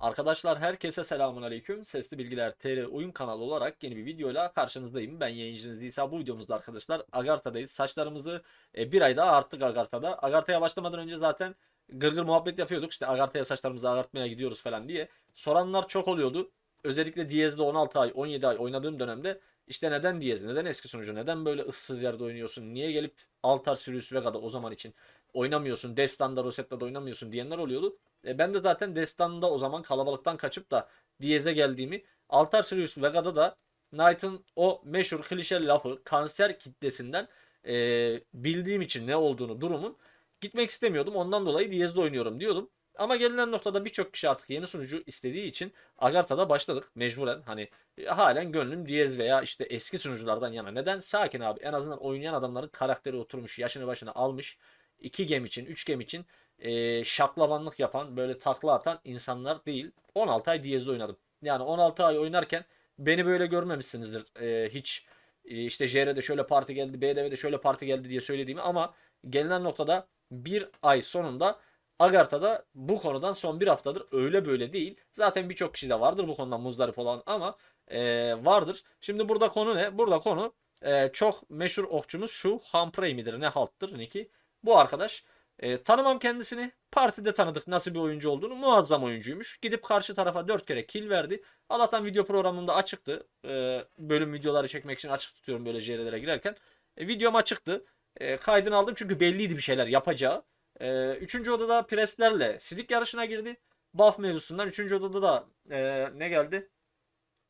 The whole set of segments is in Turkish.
Arkadaşlar herkese selamun aleyküm. Sesli Bilgiler TR oyun kanalı olarak yeni bir videoyla karşınızdayım. Ben yayıncınız İsa. Bu videomuzda arkadaşlar Agartha'dayız. Saçlarımızı e, bir ay daha arttık Agartha'da. Agartha'ya başlamadan önce zaten gırgır muhabbet yapıyorduk. İşte Agartha'ya saçlarımızı ağartmaya gidiyoruz falan diye. Soranlar çok oluyordu. Özellikle Diyez'de 16 ay 17 ay oynadığım dönemde işte neden Diyez, neden eski sunucu, neden böyle ıssız yerde oynuyorsun, niye gelip Altar Sirius Vega'da o zaman için oynamıyorsun, Destan'da Rosetta'da oynamıyorsun diyenler oluyordu. E, ben de zaten Destan'da o zaman kalabalıktan kaçıp da Diyez'e geldiğimi, Altar Sirius Vega'da da Knight'ın o meşhur klişe lafı kanser kitlesinden e, bildiğim için ne olduğunu durumun gitmek istemiyordum. Ondan dolayı Diyez'de oynuyorum diyordum. Ama gelinen noktada birçok kişi artık yeni sunucu istediği için Agartha'da başladık mecburen. Hani e, halen gönlüm Diyez veya işte eski sunuculardan yana. Neden? Sakin abi. En azından oynayan adamların karakteri oturmuş, yaşını başına almış. 2 gem için, 3 gem için e, şaklabanlık yapan, böyle takla atan insanlar değil. 16 ay Diyez'de oynadım. Yani 16 ay oynarken beni böyle görmemişsinizdir. E, hiç e, işte JR'de şöyle parti geldi, BDV'de şöyle parti geldi diye söylediğimi ama gelinen noktada bir ay sonunda Agartha'da bu konudan son bir haftadır öyle böyle değil. Zaten birçok kişi de vardır bu konudan muzdarip olan ama e, vardır. Şimdi burada konu ne? Burada konu e, çok meşhur okçumuz şu Humphrey midir ne halttır Nicky. Bu arkadaş e, tanımam kendisini. Partide tanıdık nasıl bir oyuncu olduğunu. Muazzam oyuncuymuş. Gidip karşı tarafa 4 kere kill verdi. Allah'tan video programında açıktı. E, bölüm videoları çekmek için açık tutuyorum böyle JR'lere girerken. E, videom açıktı. E, kaydını aldım çünkü belliydi bir şeyler yapacağı. E, üçüncü odada preslerle sidik yarışına girdi. Buff mevzusundan. Üçüncü odada da e, ne geldi?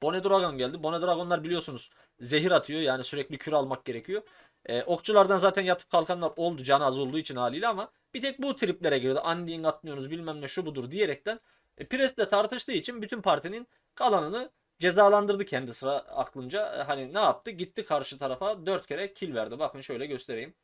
Bone Dragon geldi. Bone Dragonlar biliyorsunuz zehir atıyor. Yani sürekli kür almak gerekiyor. E, okçulardan zaten yatıp kalkanlar oldu. Can az olduğu için haliyle ama bir tek bu triplere girdi. Undying atmıyorsunuz bilmem ne şu budur diyerekten. E, Pres'le tartıştığı için bütün partinin kalanını cezalandırdı kendi sıra aklınca. E, hani ne yaptı? Gitti karşı tarafa 4 kere kill verdi. Bakın şöyle göstereyim.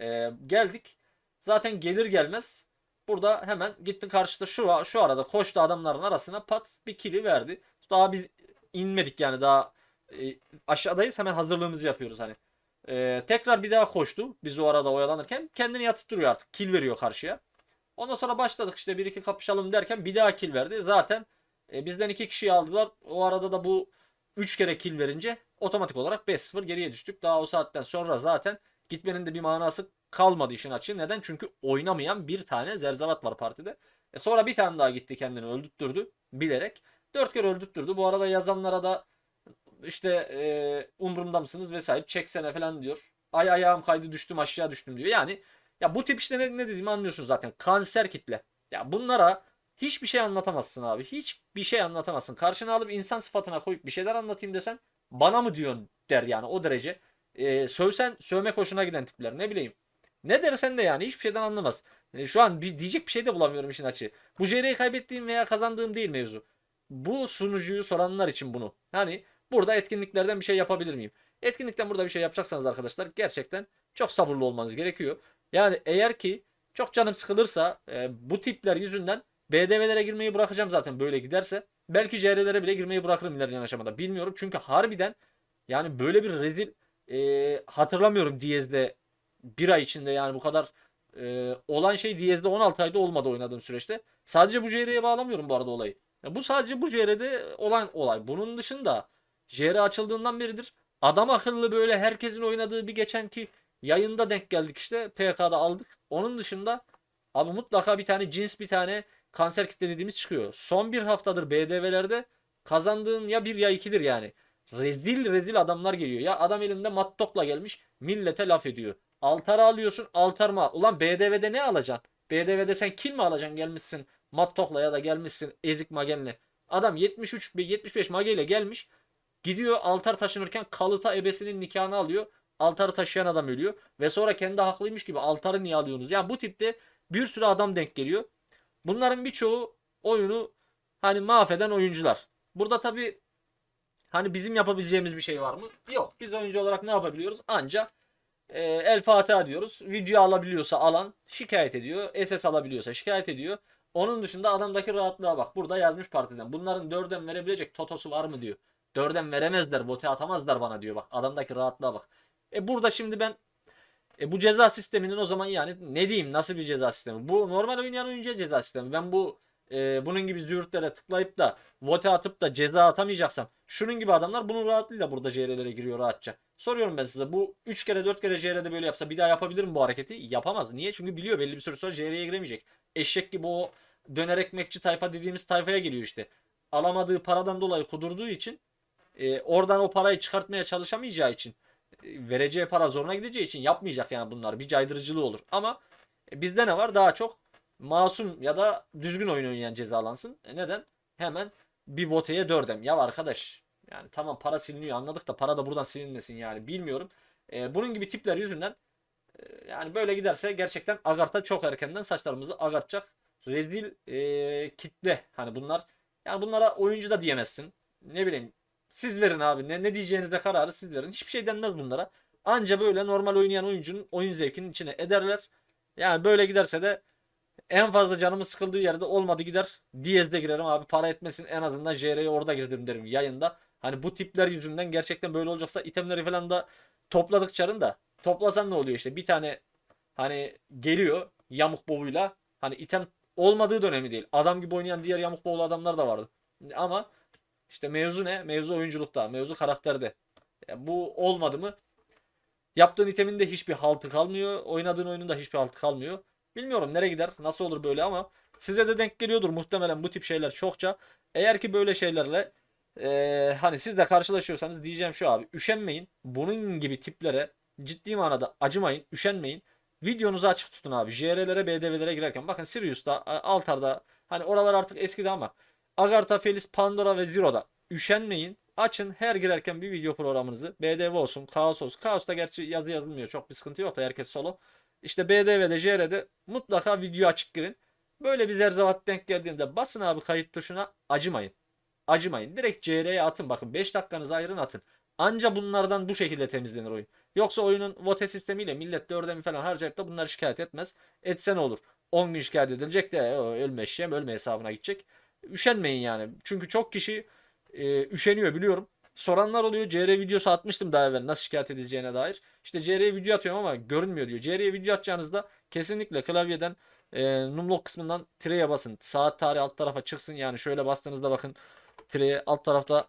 E, geldik. Zaten gelir gelmez burada hemen gitti karşıda şu şu arada koştu adamların arasına pat bir kill'i verdi. Daha biz inmedik yani daha e, aşağıdayız hemen hazırlığımızı yapıyoruz hani. E, tekrar bir daha koştu biz o arada oyalanırken kendini yatıp duruyor artık kill veriyor karşıya. Ondan sonra başladık işte bir iki kapışalım derken bir daha kill verdi. Zaten e, bizden iki kişiyi aldılar. O arada da bu 3 kere kill verince otomatik olarak 5-0 geriye düştük. Daha o saatten sonra zaten gitmenin de bir manası kalmadı işin açığı. Neden? Çünkü oynamayan bir tane zerzavat var partide. E sonra bir tane daha gitti kendini öldürttürdü bilerek. Dört kere öldürttürdü. Bu arada yazanlara da işte e, umurumda mısınız vesaire çeksene falan diyor. Ay ayağım kaydı düştüm aşağı düştüm diyor. Yani ya bu tip işte ne, ne dediğimi anlıyorsun zaten. Kanser kitle. Ya bunlara hiçbir şey anlatamazsın abi. Hiçbir şey anlatamazsın. Karşına alıp insan sıfatına koyup bir şeyler anlatayım desen bana mı diyorsun der yani o derece. E, sövsen sövmek hoşuna giden tipler ne bileyim. Ne dersen de yani hiçbir şeyden anlamaz. E, şu an bir, diyecek bir şey de bulamıyorum işin açığı. Bu JR'yi kaybettiğim veya kazandığım değil mevzu. Bu sunucuyu soranlar için bunu. Hani burada etkinliklerden bir şey yapabilir miyim? Etkinlikten burada bir şey yapacaksanız arkadaşlar gerçekten çok sabırlı olmanız gerekiyor. Yani eğer ki çok canım sıkılırsa e, bu tipler yüzünden BDV'lere girmeyi bırakacağım zaten böyle giderse. Belki JR'lere bile girmeyi bırakırım ilerleyen aşamada. Bilmiyorum çünkü harbiden yani böyle bir rezil e, hatırlamıyorum Diyez'de bir ay içinde yani bu kadar e, olan şey Diyez'de 16 ayda olmadı oynadığım süreçte. Sadece bu JR'ye bağlamıyorum bu arada olayı. Ya bu sadece bu JR'de olan olay. Bunun dışında JR açıldığından beridir. Adam akıllı böyle herkesin oynadığı bir geçen ki yayında denk geldik işte PK'da aldık. Onun dışında abi mutlaka bir tane cins bir tane kanser kitle dediğimiz çıkıyor. Son bir haftadır BDV'lerde kazandığım ya bir ya ikidir yani. Rezil rezil adamlar geliyor. Ya adam elinde mattokla gelmiş millete laf ediyor. Altarı alıyorsun altar mı? Ulan BDV'de ne alacaksın? BDV'de sen kill mi alacaksın gelmişsin mattokla ya da gelmişsin ezik magenle. Adam 73 bir 75 mageyle gelmiş. Gidiyor altar taşınırken kalıta ebesinin nikahını alıyor. Altarı taşıyan adam ölüyor. Ve sonra kendi haklıymış gibi altarı niye alıyorsunuz? Yani bu tipte bir sürü adam denk geliyor. Bunların birçoğu oyunu hani mahveden oyuncular. Burada tabi hani bizim yapabileceğimiz bir şey var mı? Yok. Biz oyuncu olarak ne yapabiliyoruz? Anca e, El Fatiha diyoruz. Video alabiliyorsa alan şikayet ediyor. SS alabiliyorsa şikayet ediyor. Onun dışında adamdaki rahatlığa bak. Burada yazmış partiden. Bunların dörden verebilecek totosu var mı diyor. Dörden veremezler. Bote atamazlar bana diyor bak. Adamdaki rahatlığa bak. E burada şimdi ben e bu ceza sisteminin o zaman yani ne diyeyim nasıl bir ceza sistemi? Bu normal oynayan oyuncuya ceza sistemi. Ben bu e, bunun gibi züğürtlere tıklayıp da vote atıp da ceza atamayacaksam şunun gibi adamlar bunun rahatlığıyla burada JR'lere giriyor rahatça. Soruyorum ben size bu 3 kere 4 kere JR'de böyle yapsa bir daha yapabilir mi bu hareketi? Yapamaz. Niye? Çünkü biliyor belli bir süre sonra JR'ye giremeyecek. Eşek gibi o döner ekmekçi tayfa dediğimiz tayfaya geliyor işte. Alamadığı paradan dolayı kudurduğu için e, oradan o parayı çıkartmaya çalışamayacağı için e, vereceği para zoruna gideceği için yapmayacak yani bunlar. Bir caydırıcılığı olur. Ama e, bizde ne var? Daha çok masum ya da düzgün oyun oynayan cezalansın. E, neden? Hemen bir voteye dördem. Ya arkadaş yani tamam para siliniyor anladık da para da buradan silinmesin yani bilmiyorum. E, bunun gibi tipler yüzünden e, yani böyle giderse gerçekten Agart'a çok erkenden saçlarımızı agartacak. Rezil e, kitle hani bunlar. Yani bunlara oyuncu da diyemezsin. Ne bileyim siz verin abi. Ne, ne diyeceğinizde kararı siz verin. Hiçbir şey denmez bunlara. Anca böyle normal oynayan oyuncunun oyun zevkinin içine ederler. Yani böyle giderse de en fazla canımın sıkıldığı yerde olmadı gider. Diyez'de girerim abi para etmesin en azından JR'ye orada girdim derim yayında. Hani bu tipler yüzünden gerçekten böyle olacaksa itemleri falan da topladık çarın da. Toplasan ne oluyor işte bir tane hani geliyor yamuk boğuyla. Hani item olmadığı dönemi değil. Adam gibi oynayan diğer yamuk boğulu adamlar da vardı. Ama işte mevzu ne? Mevzu oyunculukta. Mevzu karakterde. Ya bu olmadı mı? Yaptığın itemin de hiçbir haltı kalmıyor. Oynadığın oyunun da hiçbir haltı kalmıyor. Bilmiyorum nereye gider, nasıl olur böyle ama size de denk geliyordur muhtemelen bu tip şeyler çokça. Eğer ki böyle şeylerle eee, hani siz de karşılaşıyorsanız diyeceğim şu abi. Üşenmeyin. Bunun gibi tiplere ciddi manada acımayın. Üşenmeyin. Videonuzu açık tutun abi. JR'lere, BDV'lere girerken. Bakın Sirius'ta, Altar'da hani oralar artık eskidi ama Agartha, Felis, Pandora ve Zero'da üşenmeyin. Açın her girerken bir video programınızı. BDV olsun, Kaos olsun. Kaos'ta gerçi yazı yazılmıyor. Çok bir sıkıntı yok da herkes solo. İşte BDV'de, JR'de mutlaka video açık girin. Böyle bir zerzevat denk geldiğinde basın abi kayıt tuşuna acımayın. Acımayın. Direkt CR'ye atın. Bakın 5 dakikanızı ayırın atın. Anca bunlardan bu şekilde temizlenir oyun. Yoksa oyunun vote sistemiyle millet dörde mi falan harcayıp da bunları şikayet etmez. Etse ne olur? 10 gün şikayet edilecek de ölme eşeğim ölme hesabına gidecek. Üşenmeyin yani. Çünkü çok kişi e, üşeniyor biliyorum. Soranlar oluyor. CR videosu atmıştım daha evvel nasıl şikayet edileceğine dair. İşte CR'ye video atıyorum ama görünmüyor diyor. CR'ye video atacağınızda kesinlikle klavyeden e, numlock kısmından tireye basın. Saat tarihi alt tarafa çıksın. Yani şöyle bastığınızda bakın tireye alt tarafta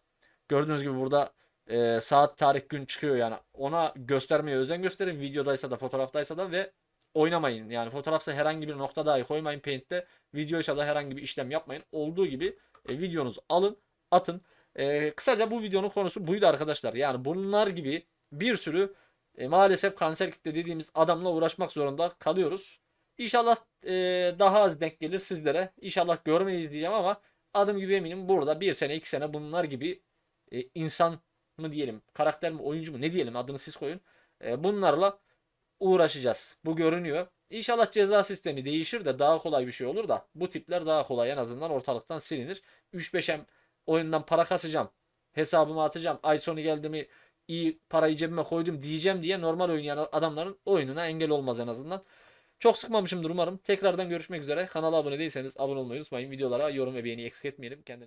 gördüğünüz gibi burada e, saat tarih gün çıkıyor yani. Ona göstermeye özen gösterin. Videodaysa da fotoğraftaysa da ve oynamayın. Yani fotoğrafsa herhangi bir nokta dahi koymayın Paint'te. Videoysa da herhangi bir işlem yapmayın. Olduğu gibi e, videonuzu alın, atın. E, kısaca bu videonun konusu buydu arkadaşlar. Yani bunlar gibi bir sürü e, maalesef kanser kitle dediğimiz adamla uğraşmak zorunda kalıyoruz. İnşallah e, daha az denk gelir sizlere. İnşallah görmeyiz diyeceğim ama adım gibi eminim burada bir sene iki sene bunlar gibi e, insan mı diyelim, karakter mi, oyuncu mu ne diyelim adını siz koyun. E, bunlarla uğraşacağız. Bu görünüyor. İnşallah ceza sistemi değişir de daha kolay bir şey olur da bu tipler daha kolay en azından ortalıktan silinir. 3-5'em oyundan para kasacağım. Hesabıma atacağım. Ay sonu geldi mi iyi parayı cebime koydum diyeceğim diye normal oynayan adamların oyununa engel olmaz en azından. Çok sıkmamışımdır umarım. Tekrardan görüşmek üzere. Kanala abone değilseniz abone olmayı unutmayın. Videolara yorum ve beğeni eksik etmeyelim. Kendinize